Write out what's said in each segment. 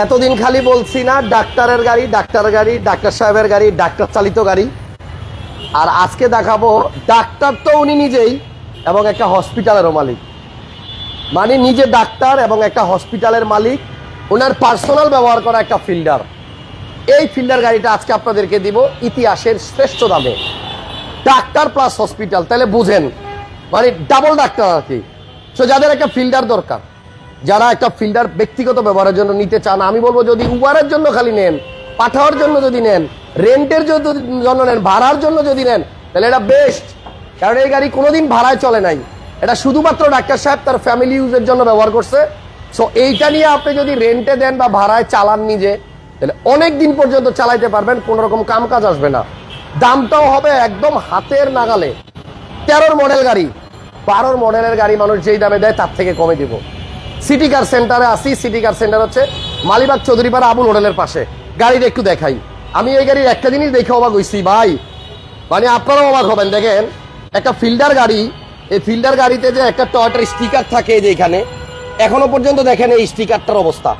এতদিন খালি বলছি না, ডাক্তারের গাড়ি ডাক্তারের গাড়ি, ডাক্তার সাহেবের গাড়ি, ডাক্তার চালিত গাড়ি। আর আজকে দেখাবো, ডাক্তার তো উনি নিজেই এবং একটা হসপিটালেরও মালিক। মানে নিজে ডাক্তার এবং একটা হসপিটালের মালিক ওনার পার্সোনাল ব্যবহার করা একটা ফিল্ডার। এই ফিল্ডার গাড়িটা আজকে আপনাদেরকে দিব, ইতিহাসের শ্রেষ্ঠ দামে। ডাক্তার প্লাস হসপিটাল, তাহলে বুঝেন। মানে ডাবল ডাক্তার আর কি। সো যাদের একটা ফিল্ডার দরকার যারা একটা ফিল্ডার ব্যক্তিগত ব্যবহারের জন্য নিতে চান, আমি বলব যদি উবারের জন্য খালি নেন, পাঠাওয়ার জন্য যদি নেন, রেন্টের জন্য জন্য নেন, ভাড়ার জন্য যদি নেন, তাহলে এটা বেস্ট কারণ এই গাড়ি কোনোদিন ভাড়ায় চলে নাই। এটা শুধুমাত্র ডাক্তার সাহেব তার ফ্যামিলি ইউজের জন্য ব্যবহার করছে। সো এইটা নিয়ে আপনি যদি রেন্টে দেন বা ভাড়ায় চালান নিজে, তাহলে অনেক দিন পর্যন্ত চালাইতে পারবেন, কোনো রকম কাম কাজ আসবে না। দামটাও হবে একদম হাতের নাগালে। তেরোর মডেল গাড়ি, বারোর মডেলের গাড়ি মানুষ যেই দামে দেয়, তার থেকে কমে দিব। সিটি কার সেন্টারে আসি সিটি কার সেন্টার হচ্ছে মালিবাগ চৌধুরীপাড়া আবুল হোটেলের পাশে। গাড়িটা একটু দেখাই। আমি এই গাড়ির একটা জিনিস দেখে অবাক হইছি, ভাই। মানে আপনারাও অবাক হবেন, দেখেন, একটা ফিল্ডার গাড়ি, এই ফিল্ডার গাড়িতে যে একটা টয়টার স্টিকার থাকে যে এখানে, এখনও পর্যন্ত দেখেন এই স্টিকারটার অবস্থা।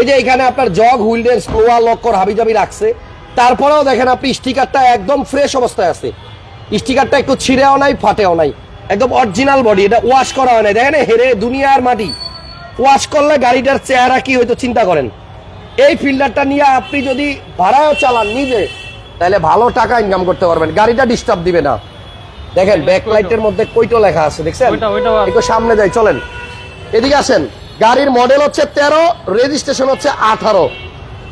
এই যে এখানে আপনার জগ হুইলডেন স্লোয়া লক্কর, হাবিজাবি রাখছে। তারপরেও দেখেন আপনি স্টিকারটা একদম ফ্রেশ অবস্থায় আছে। স্টিকারটা একটু ছিঁড়েও নাই, ফাটেও নাই। একদম অরিজিনাল বডি এটা ওয়াশ করা হয় না দেখেন হেরে দুনিয়ার মাটি। ওয়াশ করলে গাড়িটার চেহারা কি হয়তো চিন্তা করেন। এই ফিল্ডারটা নিয়ে আপনি যদি ভাড়াও চালান নিজে তাহলে ভালো টাকা ইনকাম করতে পারবেন। গাড়িটা ডিস্টার্ব দিবে না। দেখেন ব্যাকলাইটের মধ্যে কইটো লেখা আছে দেখছেন? একটু সামনে যাই চলেন। এদিকে আসেন। গাড়ির মডেল হচ্ছে তেরো রেজিস্ট্রেশন হচ্ছে আঠারো।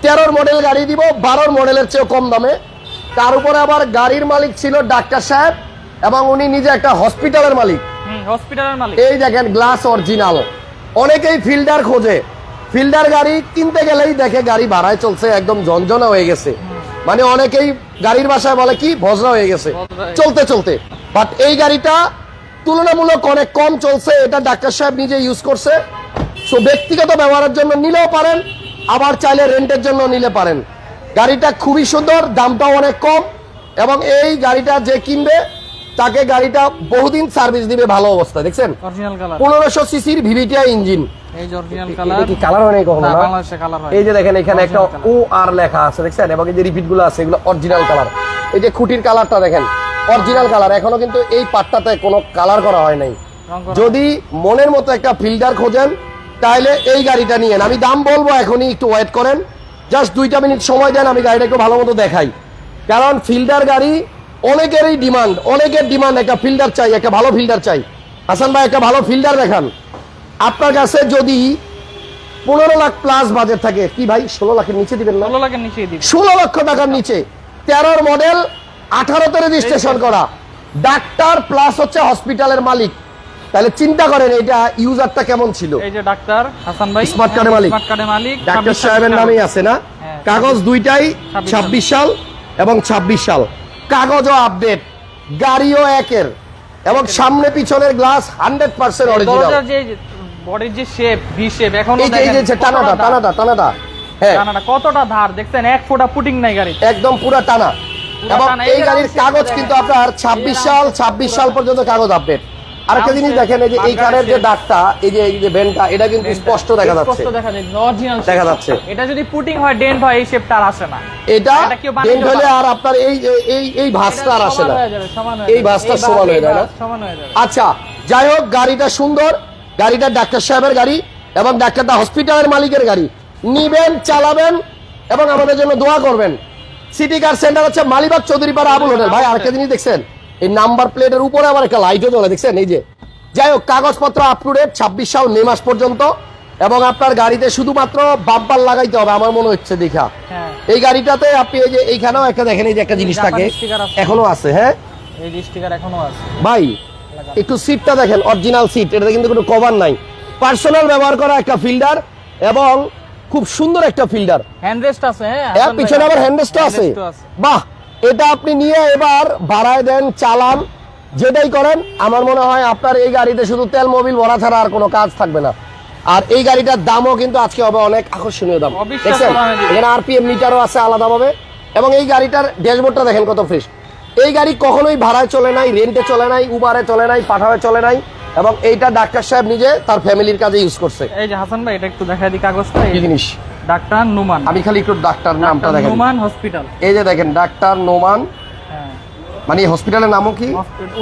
তেরোর মডেল গাড়ি দিব বারোর মডেলের চেয়েও কম দামে। তার উপরে আবার গাড়ির মালিক ছিল ডাক্তার সাহেব। এবং উনি নিজে একটা হসপিটালের মালিক। হসপিটালের মালিক। এই দেখেন গ্লাস অরিজিনাল অনেকেই ফিল্ডার খোঁজে। ফিল্ডার গাড়ি কিনতে গেলেই দেখে গাড়ি ভাড়ায় চলছে একদম ঝনঝনা হয়ে গেছে। মানে অনেকেই গাড়ির বাসায় বলে কি ভজরা হয়ে গেছে। চলতে চলতে। বাট এই গাড়িটা তুলনামূলক অনেক কম চলছে এটা ডাক্তার সাহেব নিজে ইউজ করছে। সো ব্যক্তিগত ব্যবহারের জন্য নিলেও পারেন আবার চাইলে রেন্টের জন্য নিলে পারেন। গাড়িটা খুবই সুন্দর দামটাও অনেক কম এবং এই গাড়িটা যে কিনবে তাকে গাড়িটা বহুদিন সার্ভিস দিবে ভালো অবস্থা দেখছেন? পনেরোশো সিসির ভিভিটিআই ইঞ্জিন। এই যে দেখেন এখানে একটা ও আর লেখা আছে দেখছেন? এবং এই যে রিপিটগুলো আছে এগুলো অরিজিনাল কালার এই যে খুঁটির কালারটা দেখেন অরিজিনাল কালার এখনও কিন্তু এই পাটটাতে কোনো কালার করা হয় নাই। যদি মনের মতো একটা ফিল্ডার খোঁজেন তাহলে এই গাড়িটা নিয়েন আমি দাম বলব এখনই একটু ওয়েট করেন। জাস্ট দুইটা মিনিট সময় দেন আমি গাড়িটা একটু ভালো মতো দেখাই। কারণ ফিল্ডার গাড়ি অনেকেরই ডিমান্ড অনেকের ডিমান্ড একটা ফিল্ডার চাই একটা ভালো ফিল্ডার চাই। হাসান ভাই একটা ভালো ফিল্ডার দেখান। আপনার কাছে যদি পনেরো লাখ প্লাস বাজেট থাকে কি ভাই ষোলো লাখের নিচে দিবেন না? ষোলো লাখের নিচে ষোলো লক্ষ টাকার নিচে। তেরোর মডেল আঠারোতে রেজিস্ট্রেশন করা। ডাক্তার প্লাস হচ্ছে হসপিটালের মালিক। তাহলে চিন্তা করেন এটা ইউজারটা কেমন ছিল? এই যে ডাক্তার হাসান ভাই Smart card মালিক। স্মার্ট কার্ডের মালিক ডাক্তার সাহেবের। নামেই আছে না? হ্যাঁ। কাগজ দুইটাই 26 ছাব্বিশ সাল এবং ছাব্বিশ সাল। কাগজও আপডেট গাড়িও একের এবং সামনে পিছনের গ্লাস হান্ড্রেড পার্সেন্ট অরিজিনাল যে বডির যে শেপ ভি শেপ এখন এই এই যে টানাটা টানাটা টানাটা। হ্যাঁ। টানাটা কতটা ধার দেখছেন এক ফোঁটা পুটিং নাই গাড়ি একদম পুরা টানা। এবং এই গাড়ির কাগজ কিন্তু আপনার ছাব্বিশ এই যে সাল ছাব্বিশ সাল পর্যন্ত কাগজ আপডেট আরেকটা জিনিস দেখেন এই যে এইখানের যে দাগটা এই যে এই যে এটা কিন্তু স্পষ্ট দেখা যাচ্ছে। স্পষ্ট দেখা যায় অরিজিনাল দেখা যাচ্ছে। এটা যদি পুটিং হয় ডেন্ট হয় এই শেপটা আর আসে না। এটা ডেন্ট হলে আর আপনার এই এই- এই ভাঁজটা আর আসে না। এই। ভাঁজটা সমান হয়ে যায় না? সমান হয়ে যাবে। আচ্ছা যাই হোক গাড়িটা সুন্দর। গাড়িটা ডাক্তার সাহেবের গাড়ি এবং ডাক্তারটা হসপিটালের মালিকের গাড়ি। নিবেন চালাবেন এবং আমাদের জন্য দোয়া করবেন। সিটি কার সেন্টার হচ্ছে মালিবাগ চৌধুরীপাড়া আবুল হোটেল। ভাই আরেকটা জিনিস দেখছেন? এই নাম্বার প্লেটের উপরে আবার একটা লাইটও জ্বলে দেখছেন? এই যে যাই হোক কাগজপত্র আপ টু ডেট ছাব্বিশ সাল মে মাস পর্যন্ত এবং আপনার গাড়িতে শুধুমাত্র বাম্পার লাগাইতে হবে আমার মনে হচ্ছে দেখা। হ্যাঁ। এই গাড়িটাতে আপনি এই যে এইখানেও একটা দেখেন এই যে একটা জিনিস থাকে। এখনও আছে হ্যাঁ? এই স্টিকার এখনও আছে। ভাই একটু সিটটা দেখেন অরিজিনাল সিট এটাতে কিন্তু কোনো কভার নাই। পার্সোনাল ব্যবহার করা একটা ফিল্ডার এবং খুব সুন্দর একটা ফিল্ডার হ্যান্ড রেস্ট আছে হ্যাঁ? ভাই, পিছনে আবার ও আছে। বাহ! এটা আপনি নিয়ে এবার ভাড়ায় দেন চালান যেটাই করেন আমার মনে হয় আপনার এই গাড়িতে শুধু তেল মোবিল ভরা ছাড়া আর কোনো কাজ থাকবে না। আর এই গাড়িটার দামও কিন্তু আজকে হবে অনেক আকর্ষণীয় দাম। দেখছেন। এখানে আরপিএম মিটারও আছে আলাদাভাবে। এবং এই গাড়িটার ড্যাশবোর্ডটা দেখেন কত ফ্রেশ। এই গাড়ি কখনোই ভাড়ায় চলে নাই রেন্টে চলে নাই উবারে চলে নাই পাঠাবে চলে নাই। এবং এইটা ডাক্তার সাহেব নিজে তার ফ্যামিলির কাজে ইউজ করছে। এই যে হাসান ভাই এটা একটু দেখাই দিই কাগজটা। এই জিনিস? ডাক্তার নোমান। আমি খালি একটু ডাক্তার নামটা দেখেন। নোমান হসপিটাল। এই যে দেখেন ডাক্তার নোমান। হ্যাঁ। মানে হসপিটালের নামও কি?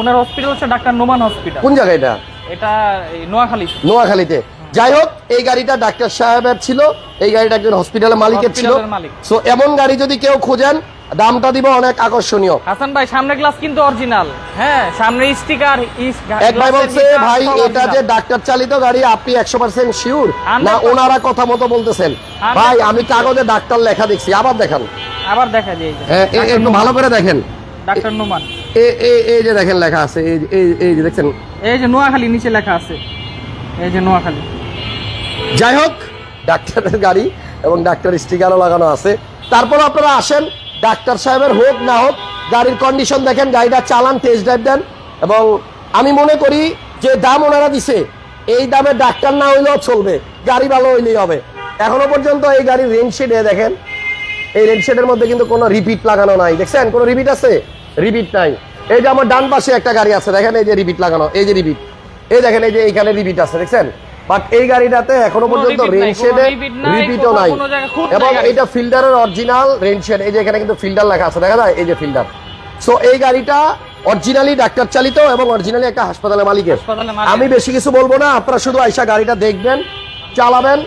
ওনার হসপিটাল হচ্ছে ডাক্তার নোমান হসপিটাল। কোন জায়গায় এটা? এটা নোয়াখালী। নোয়াখালীতে। যাই হোক এই গাড়িটা ডাক্তার সাহেবের ছিল। এই গাড়িটা একজন হসপিটালের মালিকের ছিল। মালিক। সো এমন গাড়ি যদি কেউ খোঁজেন দামটা দিব অনেক আকর্ষণীয়। হাসান ভাই সামনে গ্লাস কিন্তু অরিজিনাল হ্যাঁ সামনে স্টিকার এক ভাই বলছে ভাই এটা যে ডাক্তার চালিত গাড়ি আপনি একশো পার্সেন্ট শিওর না ওনারা কথা মতো বলতেছেন। ভাই আমি কাগজে ডাক্তার লেখা দেখছি আবার দেখান। আবার দেখা যায়। হ্যাঁ, একটু ভালো করে দেখেন। ডাক্তার নুমান। এই যে দেখেন লেখা আছে এই- এই যে দেখছেন। এই যে নোয়াখালী নিচে লেখা আছে। এই যে নোয়াখালী। যাই হোক ডাক্তারের গাড়ি এবং ডাক্তার স্টিকারও লাগানো আছে। তারপর আপনারা আসেন ডাক্তার সাহেবের হোক না হোক, গাড়ির কন্ডিশন দেখেন, গাড়িটা চালান টেস্ট ড্রাইভ দেন। এবং আমি মনে করি যে দাম ওনারা দিছে, এই দামে ডাক্তার না হইলেও চলবে, গাড়ি ভালো হইলেই হবে। এখনও পর্যন্ত এই গাড়ির শিটে দেখেন, এই রেঞ্জ শিটের মধ্যে কিন্তু কোনো রিপিট লাগানো নাই। দেখছেন? কোনো রিপিট আছে? রিপিট নাই। এই যে আমার ডান পাশে একটা গাড়ি আছে, দেখেন এই যে রিপিট লাগানো, এই যে রিপিট এই দেখেন, এই যে এইখানে রিপিট আছে, দেখছেন? বাট এই গাড়িটাতে এখনও পর্যন্ত রিপিটও নাই এবং এটা ফিল্ডারের অরিজিনাল রেঞ্জ শেড এই যে এখানে কিন্তু ফিল্ডার লেখা আছে দেখা যায়? এই যে ফিল্ডার সো এই গাড়িটা অরিজিনালি ডাক্তার চালিত এবং অরিজিনালি একটা হাসপাতালের মালিকের। আমি বেশি কিছু বলব না আপনারা শুধু আইসা গাড়িটা দেখবেন চালাবেন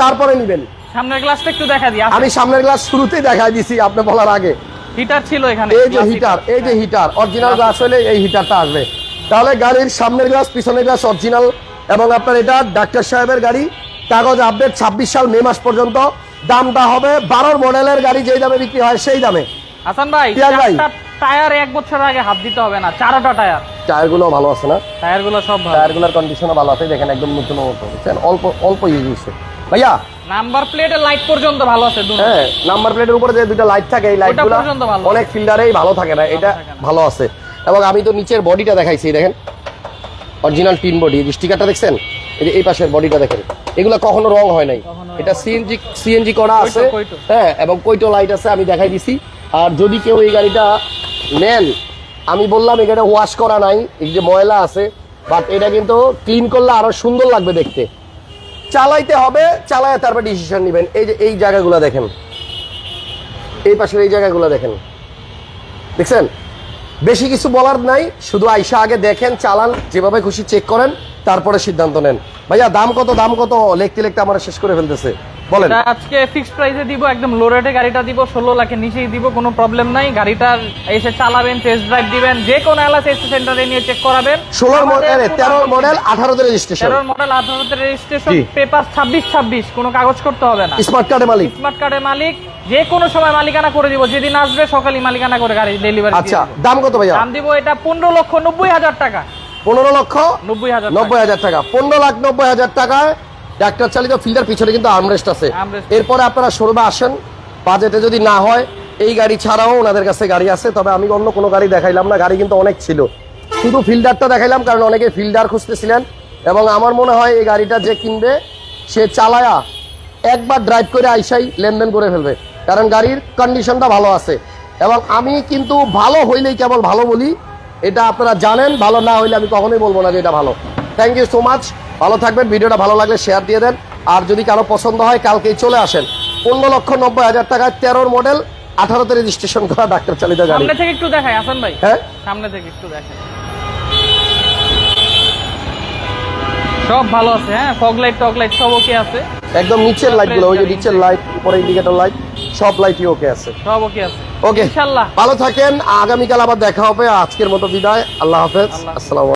তারপরে নিবেন। সামনের গ্লাসটা একটু দেখা দিই আমি সামনের গ্লাস শুরুতেই দেখাই দিছি আপনি বলার আগে। হিটার ছিল এখানে এই যে হিটার এই যে হিটার অরিজিনাল গ্লাস হলে এই হিটারটা আসবে। তাহলে গাড়ির সামনের গ্লাস পিছনের গ্লাস অরিজিনাল এবং আপনার এটা ডাক্তার সাহেবের গাড়ি। কাগজ আপডেট ছাব্বিশ সাল মে মাস পর্যন্ত। দামটা হবে বারোর মডেলের গাড়ি যেই দামে বিক্রি হয় সেই দামে। হাসান ভাই ভাই। টায়ার এক বছর আগে হাত দিতে হবে না চারটা টায়ার। টায়ারগুলো ভালো আছে না? টায়ারগুলো সব ভালো। টায়ারগুলোর কন্ডিশনও ভালো আছে দেখেন একদম নতুন মতো বুঝছেন? অল্প অল্প ইউজ হয়েছে ভাইয়া! নাম্বার প্লেটের লাইট পর্যন্ত ভালো আছে হ্যাঁ নাম্বার প্লেটের উপরে যে দুটো লাইট থাকে এই লাইটগুলো পর্যন্ত ভালো। অনেক ফিল্ডারেই ভালো থাকে না এটা ভালো আছে। এবং আমি তো নিচের বডিটা দেখাইছি দেখেন। অরিজিনাল টিন বডি স্টিকারটা দেখছেন? এই যে এই পাশের বডিটা দেখেন। এগুলো কখনো রং হয় নাই। এটা সিএনজি সিএনজি করা আছে। হ্যাঁ এবং কৈটো লাইট আছে আমি দেখাই দিছি। আর যদি কেউ এই গাড়িটা নেন আমি বললাম এই গাড়িটা ওয়াশ করা নাই এই যে ময়লা আছে বাট এটা কিন্তু ক্লিন করলে আরও সুন্দর লাগবে দেখতে। চালাইতে হবে চালায় তারপর ডিসিশন নেবেন। এই যে এই জায়গাগুলো দেখেন। এই পাশের এই জায়গাগুলো দেখেন। দেখছেন? বেশি কিছু বলার নাই, শুধু আইসা আগে দেখেন, চালান, যেভাবে খুশি চেক করেন, তারপরে সিদ্ধান্ত নেন। ভাইয়া, দাম কত দাম কত? লেখতে লিখতে আমার শেষ করে ফেলতেছে। বলেন। আজকে ফিক্সড প্রাইসে দিব একদম লো রেটে গাড়িটা দিব ষোলো লাখের নিচেই দিব কোনো প্রবলেম নাই। গাড়িটার এসে চালাবেন টেস্ট ড্রাইভ দিবেন যে কোনো এসে সেন্টারে নিয়ে চেক করাবেন। ষোলোর মডেল তেরোর মডেল। আঠারোতে রেজিস্ট্রেশন তেরোর মডেল আঠারোতে রেজিস্ট্রেশন পেপার ছাব্বিশ ছাব্বিশ কোনো কাগজ করতে হবে না। স্মার্ট কার্ডের মালিক। স্মার্ট কার্ডের মালিক যে কোনো সময় মালিকানা করে দিব যেদিন আসবে সকালে মালিকানা করে গাড়ি ডেলিভারি আচ্ছা দাম কত ভাইয়া? দাম দিব এটা পনেরো লক্ষ নব্বই হাজার টাকা। পনেরো লক্ষ নব্বই হাজার টাকা। নব্বই হাজার টাকা। পনেরো লাখ নব্বই হাজার টাকায় ডাক্তার চালিত ফিল্ডার পিছনে কিন্তু আর্মরেস্ট আছে। এরপরে আপনারা শোরুমে আসেন। বাজেটে যদি না হয় এই গাড়ি ছাড়াও ওনাদের কাছে গাড়ি আছে। তবে আমি অন্য কোনো গাড়ি দেখাইলাম না গাড়ি কিন্তু অনেক ছিল। শুধু ফিল্ডারটা দেখাইলাম কারণ অনেকে ফিল্ডার খুঁজতেছিলেন। এবং আমার মনে হয় এই গাড়িটা যে কিনবে সে চালায়া একবার ড্রাইভ করে আইসাই লেনদেন করে ফেলবে। কারণ গাড়ির কন্ডিশনটা ভালো আছে। এবং আমি কিন্তু ভালো হইলেই কেবল ভালো বলি এটা আপনারা জানেন ভালো না হইলে আমি কখনোই বলব না যে এটা ভালো। থ্যাংক ইউ সো মাচ ভালো থাকবেন ভিডিওটা ভালো লাগলে শেয়ার দিয়ে দেন। আর যদি কারও পছন্দ হয় কালকেই চলে আসেন। পনেরো লক্ষ নব্বই হাজার টাকায় তেরোর মডেল আঠারোতে রেজিস্ট্রেশন করা ডাক্তার চালিত গাড়ি। সামনে থেকে একটু দেখাই হাসান ভাই। হ্যাঁ? সামনে থেকে একটু দেখাই। সব ভালো আছে হ্যাঁ? ফগ লাইট টগ লাইট সব ওকে আছে। একদম নিচের লাইটগুলো ওই যে নিচের লাইট উপরে ইন্ডিকেটর লাইট সব লাইটই ওকে আছে। সব ওকে আছে। ওকে ইনশাল্লাহ। ভালো থাকেন আগামীকাল আবার দেখা হবে আজকের মতো বিদায় আল্লাহ হাফেজ আল্লাহ হাফেজ। আসসালাম